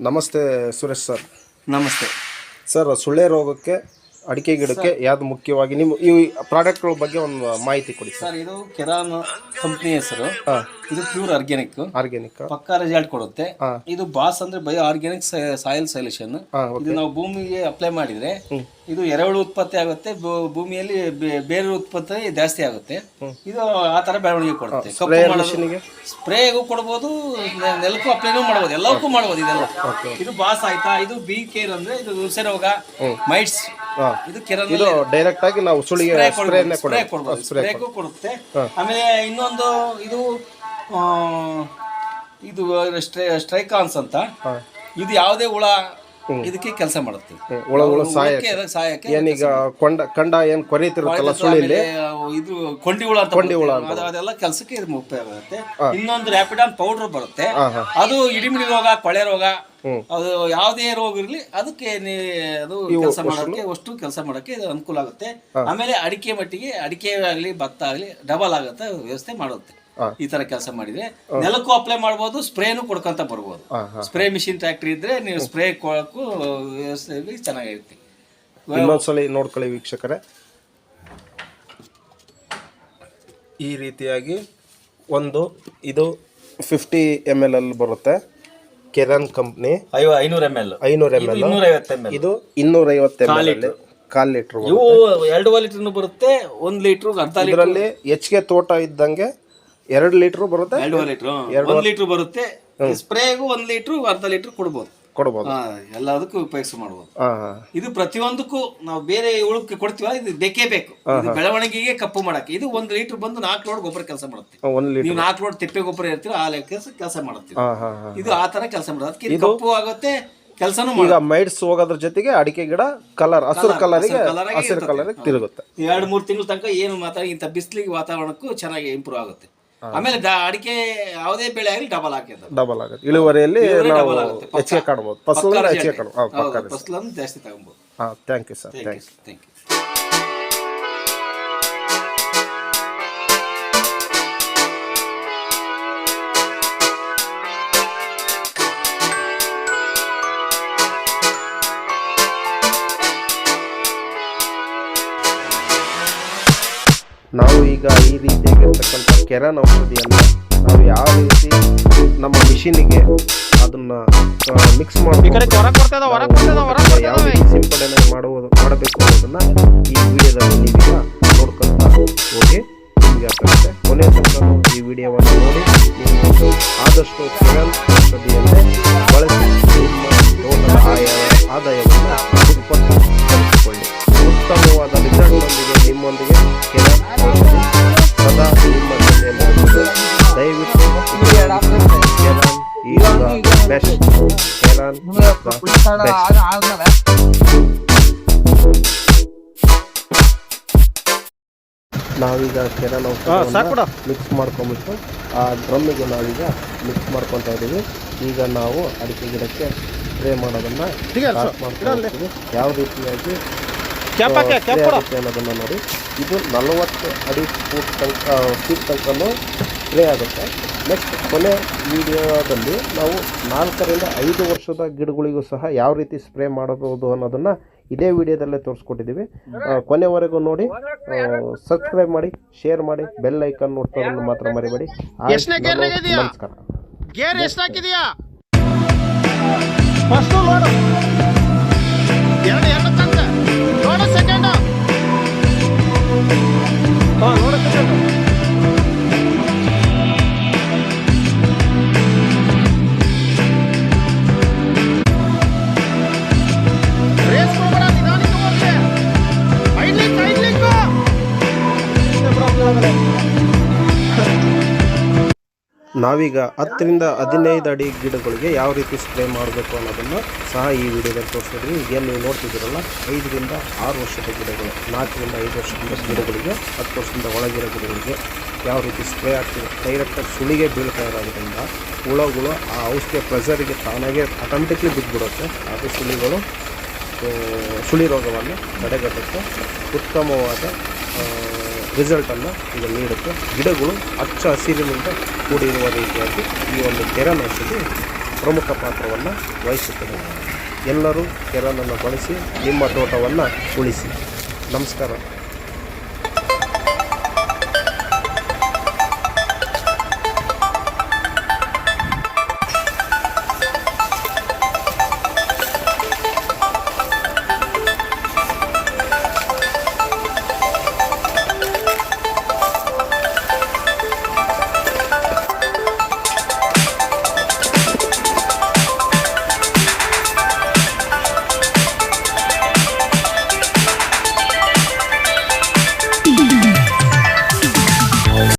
ನಮಸ್ತೆ ಸುರೇಶ್ ಸರ್. ನಮಸ್ತೆ. ಸರ್ ಸುಳ್ಳೆ ರೋಗಕ್ಕೆ ಅಡಿಕೆ ಗಿಡಕ್ಕೆ ಯಾವ್ದು ಮುಖ್ಯವಾಗಿ ನಿಮ್ಮ ಈ ಪ್ರಾಡಕ್ಟ್ಗಳ ಬಗ್ಗೆ ಒಂದು ಮಾಹಿತಿ ಕೊಡಿ ಸರ್. ಸರ್ ಇದು ಕೆರಾನ್ ಕಂಪ್ನಿ ಹೆಸರು. ಇದು ಪ್ಯೂರ್ ಆರ್ಗ್ಯಾನಿಕ್ ಆರ್ಗ್ಯಾನಿಕ್ ಪಕ್ಕಾ ರಿಸಲ್ಟ್ ಕೊಡುತ್ತೆ. ಇದು ಬಾಸ್ ಅಂದ್ರೆ ಬಯೋ ಆರ್ಗ್ಯಾನಿಕ್ ಸಾಯಿಲ್ ಸೊಲ್ಯೂಷನ್ ಇದು ನಾವು ಭೂಮಿಗೆ ಅಪ್ಲೈ ಮಾಡಿದ್ರೆ ಇದು ಎರೆಹುಳು ಉತ್ಪತ್ತಿ ಆಗುತ್ತೆ. ಭೂ- ಭೂಮಿಯಲ್ಲಿ ಬೇ- ಬೇರೆ ಉತ್ಪತ್ತಿ ಜಾಸ್ತಿ ಆಗುತ್ತೆ. ಇದು ಆ ತರ ಬೆಳವಣಿಗೆ ಕೊಡುತ್ತೆ. ಕಪ್ಪು ಸ್ಪ್ರೇಗೂ ಕೊಡ್ಬೋದು ನೆ- ನೆಲಕ್ಕೂ ಅಪ್ಲೈನೂ ಮಾಡ್ಬೋದು. ಎಲ್ಲಕ್ಕೂ ಮಾಡ್ಬೋದು ಇದೆಲ್ಲ. ಇದು ಬಾಸ್ ಆಯ್ತಾ? ಇದು ಬಿ ಕೇರ್ ಅಂದ್ರೆ ಇದು ನುಸೆ ರೋಗ ಮೈಟ್ಸ್ ಇದು ಕೆರನ್ ಇದು ಡೈರೆಕ್ಟ್ ಆಗಿ ನಾವು ಸುಳಿಗೆ ಸ್ಪ್ರೇನೆ ಕೊಡ ಸ್ಪ್ರೇ ಕೊಡ್ಬೋದು ಸ್ಪ್ರೇಗೂ ಕೊಡುತ್ತೆ. ಆಮೇಲೆ ಇನ್ನೊಂದು ಇದು ಇದು ಸ್ಟ್ರೈ ಸ್ಟ್ರೈಕಾನ್ಸ್ ಅಂತ. ಇದು ಯಾವುದೇ ಹುಳ ಇದಕ್ಕೆ ಕೆಲಸ ಮಾಡುತ್ತೆ. ಹುಳ ಹುಳ ಸಹಾಯಕ್ಕೆ ಏನೀಗ ಕೊಂಡ ಕಂಡ ಏನು ಕೊರೀತಿರುತ್ತಲ್ಲ ಸುಳಿಲಿ? ಇದು ಕೊಂಡಿ ಹುಳ ಅಂತ ಬರುತ್ತೆ. ಅದು- ಅದೆಲ್ಲ ಕೆಲಸಕ್ಕೆ ಇದು ಉಪಯೋಗ ಆಗುತ್ತೆ. ಇನ್ನೊಂದು ರ್ಯಾಪಿಡಾನ್ ಪೌಡರ್ ಬರುತ್ತೆ. ಅದು ಇಡಿಮಿಡಿ ರೋಗ ಕೊಳೆ ರೋಗ ಅದು ಯಾವುದೇ ರೋಗ ಇರಲಿ ಅದಕ್ಕೆ ಅದು ಕೆಲಸ ಮಾಡೋಕ್ಕೆ ಅಷ್ಟು ಕೆಲಸ ಮಾಡೋಕ್ಕೆ ಇದು ಅನುಕೂಲ ಆಗುತ್ತೆ. ಆಮೇಲೆ ಅಡಿಕೆ ಮಟ್ಟಿಗೆ ಅಡಿಕೆ ಆಗಲಿ ಭತ್ತ ಆಗಲಿ ಡಬಲ್ ಆಗುತ್ತೆ ವ್ಯವಸ್ಥೆ ಮಾಡುತ್ತೆ. ಈ ತರ ಕೆಲಸ ಮಾಡಿದ್ರೆ ನೆಲಕ್ಕೂ ಅಪ್ಲೈ ಮಾಡಬಹುದು ಸ್ಪ್ರೇನು ಕೊಡ್ಕೊಂತ ಬರ್ಬೋದು. ಸ್ಪ್ರೇ ಮಿಷಿನ್ ಫ್ಯಾಕ್ಟ್ರಿ ಇದ್ರೆ ನೀವು ಸ್ಪ್ರೇ ಕೊಡಕ್ಕೂ ವ್ಯವಸ್ಥೆ ಚೆನ್ನಾಗಿರುತ್ತೆ. ಇನ್ನೊಂದ್ಸಲಿ ನೋಡ್ಕೊಳ್ಳಿ ವೀಕ್ಷಕರೇ. ಈ ರೀತಿಯಾಗಿ ಒಂದು ಇದು ಫಿಫ್ಟಿ ಎಂ ಎಲ್ ಅಲ್ಲಿ ಬರುತ್ತೆ. ಕೆರನ್ ಕಂಪ್ನಿ ಐವ ಐನೂರ ಎಂ ಎಲ್ ಐನೂರು ಎಂ ಎಲ್ ಇನ್ನೂರ ಐವತ್ತು ಎಂ ಎಲ್ ಇದು ಇನ್ನೂರೈವತ್ತು ಎಂ ಎಲ್ ಕಾಲ್ ಲೀಟ್ರ್. ಇವು ಎರಡೂವರೆ ಲೀಟರ್ನು ಬರುತ್ತೆ ಒಂದ್ ಲೀಟರ್ ಅರ್ಧ ಲೀಟರ್. ಇದರಲ್ಲಿ ಹೆಚ್ಚಿಗೆ ತೋಟ ಇದ್ದಂಗೆ ಎರಡು ಲೀಟ್ರು ಬರುತ್ತೆ? ಎರಡೂವರೆ ಲೀಟರ್. ಒಂದ್ ಲೀಟರ್ ಬರುತ್ತೆ. ಸ್ಪ್ರೇಗೂ ಒಂದ್ ಲೀಟರ್ ಅರ್ಧ ಲೀಟರ್ ಕೊಡ್ಬೋದು. ಕೊಡ್ಬೋದು. ಹಾ, ಎಲ್ಲದಕ್ಕೂ ಉಪಯೋಗಿಸ ಮಾಡ್ಬೋದು. ಹಾಂ ಹಾಂ. ಇದು ಪ್ರತಿಯೊಂದಕ್ಕೂ ನಾವು ಬೇರೆ ಉಳುಕ್ಕೆ ಕೊಡ್ತೀವಲ್ಲ ಇದು ಬೇಕೇ ಬೇಕು. ಇದು ಬೆಳವಣಿಗೆಗೆ ಕಪ್ಪು ಮಾಡಕ್ಕೆ. ಇದು ಒಂದ್ ಲೀಟರ್ ಬಂದು ನಾಲ್ಕು ಲೋಡ್ ಗೊಬ್ಬರ ಕೆಲಸ ಮಾಡುತ್ತೆ. ಒಂದು ಲೀಟ್ರ್. ನೀವು ನಾಲ್ಕು ಲೋಡ್ ತಿಪ್ಪೆ ಗೊಬ್ಬರ ಇರ್ತೀವಿ ಆ ಲೆಕ್ಕ ಕೆಲಸ ಮಾಡುತ್ತೆ ಹಾಂ ಹಾಂ ಹಾಂ ಇದು ಆ ತರ ಕೆಲಸ ಮಾಡೋದು. ಅದಕ್ಕೆ ಇದು ಕಪ್ಪು ಆಗುತ್ತೆ ಕೆಲಸನೂ ಈಗ ಮೈಡ್ಸ್ ಹೋಗೋದ್ರ ಜೊತೆಗೆ ಅಡಿಕೆ ಗಿಡ ಕಲರ್ ಹಸಿರು ಕಲರಿಗೆ ಆಗಿ ಹಸಿರು ಕಲರ್ ಕಲರಿಗೆ ತಿರುಗುತ್ತೆ. ಎರಡು ಮೂರು ತಿಂಗಳ ತನಕ ಏನು ಮಾತಾಡಿ ಇಂಥ ಬಿಸಿಲಿಗೆ ವಾತಾವರಣಕ್ಕೂ ಚೆನ್ನಾಗಿ ಇಂಪ್ರೂವ್ ಆಗುತ್ತೆ. ಆಮೇಲೆ ದ- ಅಡಿಕೆ ಯಾವುದೇ ಬೆಳೆ ಆಗಲಿ ಡಬಲ್ ಹಾಕಿದ್ರು ಡಬಲ್ ಆಗುತ್ತೆ. ಇಳುವರಿಯಲ್ಲಿ ನಾವು ಹೆಚ್ಚಿಗೆ ಕಾಣ್ಬೋದು. ಫಸಲು ಹೆಚ್ಚಿಗೆ ಕಾಣ್ಬೋದು. ಹಾಂ ಪಕ್ಕ ಫಸಲನ್ನು ಜಾಸ್ತಿ ತಗೊಬೋದು. ಹಾಂ thank you sir thank you thank you ನಾವು ಈಗ ಈ ರೀತಿಯಾಗಿರ್ತಕ್ಕಂಥ ಕೆರನ್ ಔಷಧಿಯನ್ನು ನಾವು ಯಾವ ರೀತಿ ನಮ್ಮ ಮಿಷಿನಿಗೆ ಅದನ್ನ ಮಿಕ್ಸ್ ಮಾಡಿ ಯಾವ ರೀತಿ ಸಿಂಪಡಣೆ ಮಾಡುವುದು ಮಾಡಬೇಕು ಅನ್ನೋದನ್ನ ಈ ವಿಡಿಯೋದಲ್ಲಿ ನೀವೀಗ ನೋಡ್ಕೊಂತ ಹೋಗಿ ನಿಮಗೆ ಆಗ್ತದೆ ಕೊನೆಯ ತನಕ ಈ ವಿಡಿಯೋವನ್ನು ನೋಡಿ ನೀವು ಆದಷ್ಟು ಕೆರನ್ ಔಷಧಿಯನ್ನೇ ಬೆಸ್ಟ್ ನಾವೀಗ ಕೆರನ್ ಔಷಧ ಮಿಕ್ಸ್ ಮಾಡ್ಕೊಂಬಿಟ್ಟು ಆ ಡ್ರಮ್ಮಿಗೆ ನಾವೀಗ ಮಿಕ್ಸ್ ಮಾಡ್ಕೊತಾ ಇದ್ದೀವಿ ಈಗ ನಾವು ಅಡಿಕೆ ಗಿಡಕ್ಕೆ ಸ್ಪ್ರೇ ಮಾಡೋದನ್ನ ಮಾಡ್ಕೊಂಡಿರ್ತೀವಿ. ಯಾವ ರೀತಿಯಾಗಿ? ಅನ್ನೋದನ್ನು ನೋಡಿ. ಇದು ನಲವತ್ತು ಅಡಿ ಫೂಟ್ ತನಕ ಫೀಟ್ ತನಕನೂ ಸ್ಪ್ರೇ ಆಗುತ್ತೆ. ನೆಕ್ಸ್ಟ್ ಕೊನೆ ವಿಡಿಯೋದಲ್ಲಿ ನಾವು ನಾಲ್ಕರಿಂದ ಐದು ವರ್ಷದ ಗಿಡಗಳಿಗೂ ಸಹ ಯಾವ ರೀತಿ ಸ್ಪ್ರೇ ಮಾಡಬಹುದು ಅನ್ನೋದನ್ನ ಇದೇ ವಿಡಿಯೋದಲ್ಲೇ ತೋರಿಸ್ಕೊಟ್ಟಿದ್ದೀವಿ. ಕೊನೆವರೆಗೂ ನೋಡಿ ಸಬ್ಸ್ಕ್ರೈಬ್ ಮಾಡಿ ಶೇರ್ ಮಾಡಿ ಬೆಲ್ ಐಕನ್ ನೋಡ್ತಾರನ್ನು ಮಾತ್ರ ಮರಿಬೇಡಿ. ನಮಸ್ಕಾರ. ಗೇರ್ ಎಷ್ಟಾಕಿದೀಯಾ ಫಸ್ಟ್ ಲೋಡು ಎರಡು ಎರಡು ತನಕ ಲೋಡ ಸೆಕೆಂಡ್ ರೇಸ್ ನಾವೀಗ ಹತ್ತರಿಂದ ಹದಿನೈದು ಅಡಿ ಗಿಡಗಳಿಗೆ ಯಾವ ರೀತಿ ಸ್ಪ್ರೇ ಮಾಡಬೇಕು ಅನ್ನೋದನ್ನು ಸಹ ಈ ವಿಡಿಯೋದಲ್ಲಿ ತೋರಿಸಿದ್ವಿ. ಏನು ನೀವು ನೋಡ್ತಿದ್ದೀರಲ್ಲ, ಐದರಿಂದ ಆರು ವರ್ಷದ ಗಿಡಗಳು, ನಾಲ್ಕರಿಂದ ಐದು ವರ್ಷದ ಗಿಡಗಳಿಗೆ, ಹತ್ತು ವರ್ಷದಿಂದ ಒಳಗಿರೋ ಗಿಡಗಳಿಗೆ ಯಾವ ರೀತಿ ಸ್ಪ್ರೇ ಆಗ್ತಿದೆ. ಡೈರೆಕ್ಟಾಗಿ ಸುಳಿಗೆ ಬೀಳ್ತಾ ಇರೋದ್ರಿಂದ ಹುಳಗಳು ಆ ಔಷಧಿಯ ಪ್ರೆಸರಿಗೆ ತಾನಾಗೆ ಆಟೋಮೆಟಿಕ್ಲಿ ಬಿದ್ದುಬಿಡುತ್ತೆ. ಅದು ಸುಳಿಗಳು ಸುಳಿ ರೋಗವನ್ನು ತಡೆಗಟ್ಟುತ್ತೆ. ಉತ್ತಮವಾದ ರಿಸಲ್ಟನ್ನು ಇದು ನೀಡುತ್ತೆ. ಗಿಡಗಳು ಹಚ್ಚ ಹಸಿರಿನಿಂದ ಕೂಡಿರುವ ರೀತಿಯಾಗಿ ಈ ಒಂದು ಕೆರನ್ ಔಷಧಿ ಪ್ರಮುಖ ಪಾತ್ರವನ್ನು ವಹಿಸುತ್ತದೆ ಎಲ್ಲರೂ ಕೆರನನ್ನು ಬಳಸಿ ನಿಮ್ಮ ತೋಟವನ್ನು ಉಳಿಸಿ. ನಮಸ್ಕಾರ.